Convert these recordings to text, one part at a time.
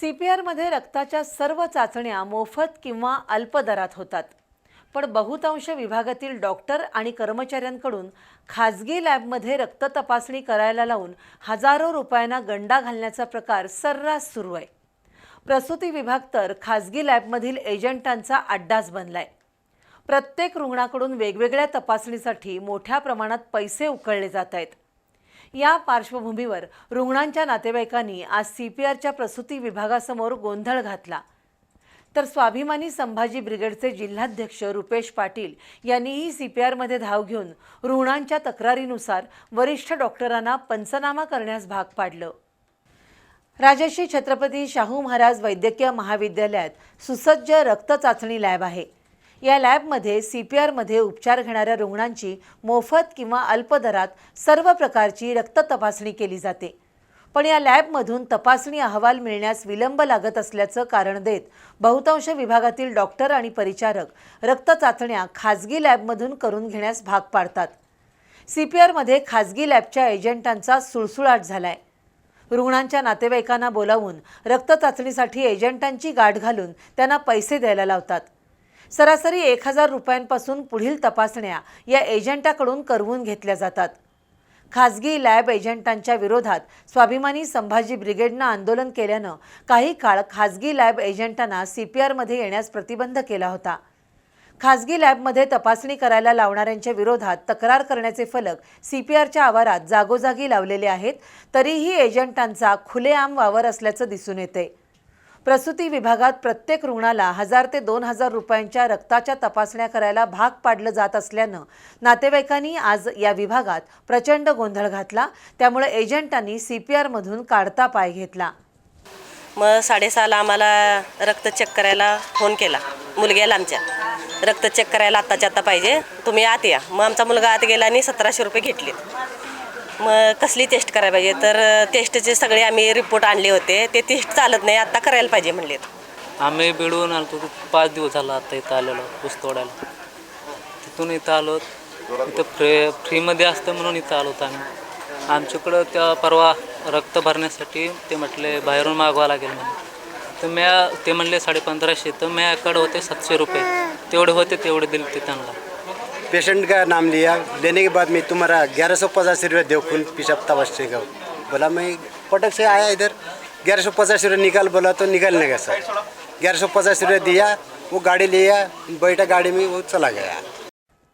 C P आरमध्ये रक्ताच्या सर्व चाचण्या मोफत किंवा अल्प दरात होतात. पण बहुतांश विभागातील डॉक्टर आणि कर्मचाऱ्यांकडून खाजगी लॅबमध्ये रक्त तपासणी करायला लावून हजारो रुपयांना गंडा घालण्याचा प्रकार सर्रास सुरू आहे. प्रसूती विभाग तर खाजगी लॅबमधील एजंटांचा अड्डाच बनलाय. प्रत्येक रुग्णाकडून वेगवेगळ्या तपासणीसाठी मोठ्या प्रमाणात पैसे उकळले जात आहेत. या पार्श्वभूमीवर रुग्णांच्या नातेवाईकांनी आज सी पी आरच्या प्रसूती विभागासमोर गोंधळ घातला. तर स्वाभिमानी संभाजी ब्रिगेडचे जिल्हाध्यक्ष रुपेश पाटील यांनीही सी पी आरमध्ये धाव घेऊन रुग्णांच्या तक्रारीनुसार वरिष्ठ डॉक्टरांना पंचनामा करण्यास भाग पाडलं. राजश्री छत्रपती शाहू महाराज वैद्यकीय महाविद्यालयात सुसज्ज रक्त चाचणी लॅब आहे. या लॅबमध्ये सी पी आरमध्ये उपचार घेणाऱ्या रुग्णांची मोफत किंवा अल्पदरात सर्व प्रकारची रक्त तपासणी केली जाते. पण या लॅबमधून तपासणी अहवाल मिळण्यास विलंब लागत असल्याचं कारण देत बहुतांश विभागातील डॉक्टर आणि परिचारक रक्त चाचण्या खाजगी लॅबमधून करून घेण्यास भाग पाडतात. सी पी आरमध्ये खाजगी लॅबच्या एजंटांचा सुळसुळाट झालाय. रुग्णांच्या नातेवाईकांना बोलावून रक्त चाचणीसाठी एजंटांची गाठ घालून त्यांना पैसे द्यायला लावतात. सरासरी एक हजार रुपयांपासून पुढील तपासण्या या एजंटाकडून करवून घेतल्या जातात. खाजगी लॅब एजंटांच्या विरोधात स्वाभिमानी संभाजी ब्रिगेडनं आंदोलन केल्यानं काही काळ खाजगी लॅब एजंटांना सी पी आरमध्ये येण्यास प्रतिबंध केला होता. खाजगी लॅबमध्ये तपासणी करायला लावणाऱ्यांच्या विरोधात तक्रार करण्याचे फलक सी पी आरच्या आवारात जागोजागी लावलेले आहेत तरीही एजंटांचा खुलेआम वावर असल्याचं दिसून येते प्रसूती विभागात प्रत्येक रुग्णाला हजार ते दोन हजार रुपयांच्या रक्ताच्या तपासण्या करायला भाग पाडलं जात असल्यानं नातेवाईकांनी आज या विभागात प्रचंड गोंधळ घातला. त्यामुळे एजंटांनी सी पी आरमधून काढता पाय घेतला. मग साडेसहाला आम्हाला रक्त चेक करायला फोन केला. मुलग्याला आमच्या. रक्त चेक करायला आत्ताच्या आत्ता पाहिजे. तुम्ही आत या. मग आमचा मुलगा आत गेला आणि सतराशे रुपये घेतले मग कसली टेस्ट करायला पाहिजे? तर टेस्टचे सगळे आम्ही रिपोर्ट आणले होते. ते टेस्ट चालत नाही आत्ता करायला पाहिजे म्हणले आम्ही बिडवून आलो होतो पाच दिवस झाला आता इथं आलेलो ऊस तोडायला. तिथून इथं आलो इथं फ्री फ्रीमध्ये असतं म्हणून इथं आलो होतो आम्ही. आमच्याकडं त्या परवा रक्त भरण्यासाठी ते म्हटले बाहेरून मागवा लागेल म्हणून. तर म्या ते म्हणले साडे पंधराशे तर म्याकडं होते सातशे रुपये. तेवढे होते तेवढे दिले ते त्यांना. पेशेंट का नाम लिया? लेने के बाद में तुम्हारा ग्यारह सौ पचास रुपये दो खून तबाश से का। बोला मैं पटक से आया इधर ग्यारह सौ पचास रुपया निकाल बोला तो निकालने का सर। ग्यारह सौ पचास रुपया दिया वो गाड़ी लिया बैठा गाड़ी में वो चला गया।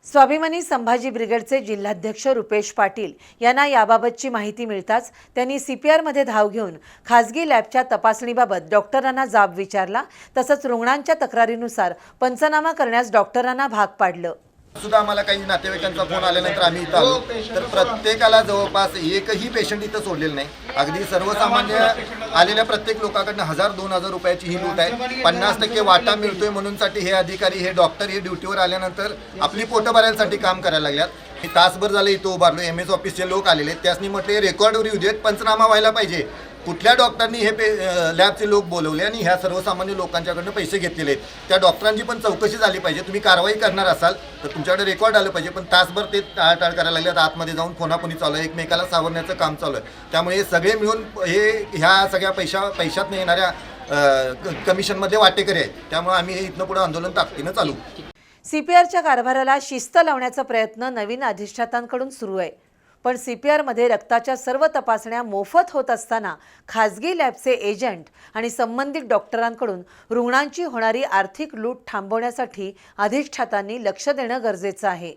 स्वाभिमानी संभाजी ब्रिगेडचे जिल्हाध्यक्ष रुपेश पाटील यांना याबाबतची माहिती मिळताच त्यांनी सी पी आरमध्ये धाव घेऊन खाजगी लॅबच्या तपासणीबाबत डॉक्टरांना जाब विचारला तसंच रुग्णांच्या तक्रारीनुसार पंचनामा करण्यास डॉक्टरांना भाग पाडलं. सुद्धा आम्हाला काही नातेवाईकांचा फोन आल्यानंतर आम्ही इथं आलो. तर प्रत्येकाला जवळपास एकही पेशंट इथं सोडलेलं नाही. अगदी सर्वसामान्य आलेल्या प्रत्येक लोकांकडनं हजार दोन हजार रुपयाची ही लूट आहे. पन्नास टक्के वाटा मिळतोय म्हणूनसाठी हे अधिकारी हे डॉक्टर हे ड्युटीवर आल्यानंतर आपली पोटं भरायसाठी काम करायला लागल्यात. मी तासभर झालं इथं उभारलो एम एस ऑफिसचे लोक आलेले त्यासनी म्हटले रेकॉर्डवर येऊ देत पंचनामा व्हायला पाहिजे. कुठल्या डॉक्टरांनी हे पे लॅबचे लोक बोलवले आणि ह्या सर्वसामान्य लोकांच्याकडनं पैसे घेतलेले आहेत? त्या डॉक्टरांची पण चौकशी झाली पाहिजे. तुम्ही कारवाई करणार असाल तर तुमच्याकडे रेकॉर्ड आलं पाहिजे. पण तासभर ते टाळटाळ करायला लागले. आता आतमध्ये जाऊन फोनाफोनी चालू आहे? एकमेकाला सावरण्याचं काम चालू आहे. त्यामुळे हे सगळे मिळून हे ह्या सगळ्या पैशा पैशात येणाऱ्या क- कमिशनमध्ये वाटेकरी आहेत. त्यामुळे आम्ही हे इथनं पुढे आंदोलन ताकदीनं चालू. सी पी आरच्या कारभाराला शिस्त लावण्याचा प्रयत्न नवीन अधिष्ठातांकडून सुरू आहे. पण सी पी आरमध्ये रक्ताच्या सर्व तपासण्या मोफत होत असताना खाजगी लॅबचे एजंट आणि संबंधित डॉक्टरांकडून रुग्णांची होणारी आर्थिक लूट थांबवण्यासाठी अधिष्ठातांनी लक्ष देणं गरजेचं आहे.